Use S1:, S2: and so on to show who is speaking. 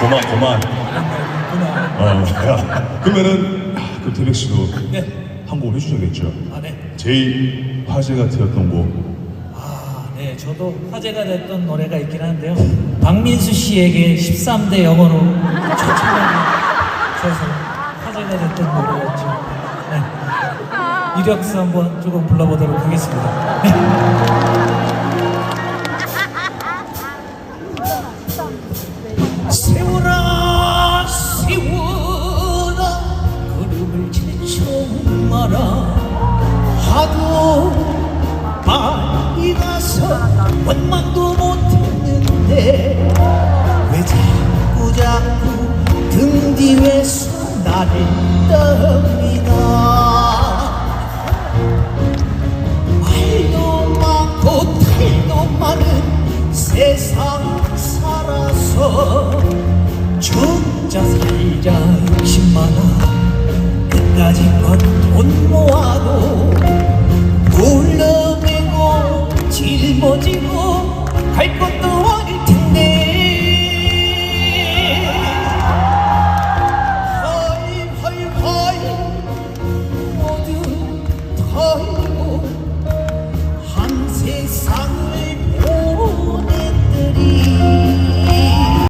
S1: 고만 고만.
S2: 그렇구나.
S1: 어, 야, 그러면은 아, 그럼 태백 씨도
S2: 네.
S1: 한곡 해주셔야겠죠.
S2: 아, 네.
S1: 제일 화제가 되었던 곡.
S2: 아, 네. 저도 화제가 됐던 노래가 있긴 한데요. 박민수 씨에게 13대 영어로 초청을 줘서 화제가 됐던 노래였죠. 네. 이력서 한번 조금 불러보도록 하겠습니다. 네. 세워라 세워라 걸음을 지쳐 마라. 하도 빨리 가서 원망도 못했는데 왜 자꾸 자꾸 등 뒤에서 나를 떠 살아서 혼자 살자 60만원 끝까지 번돈 모아도 울렁이고 짊어지고 갈 것도 아닐 텐데. 하이 하이 하이 모두 털고 한 세상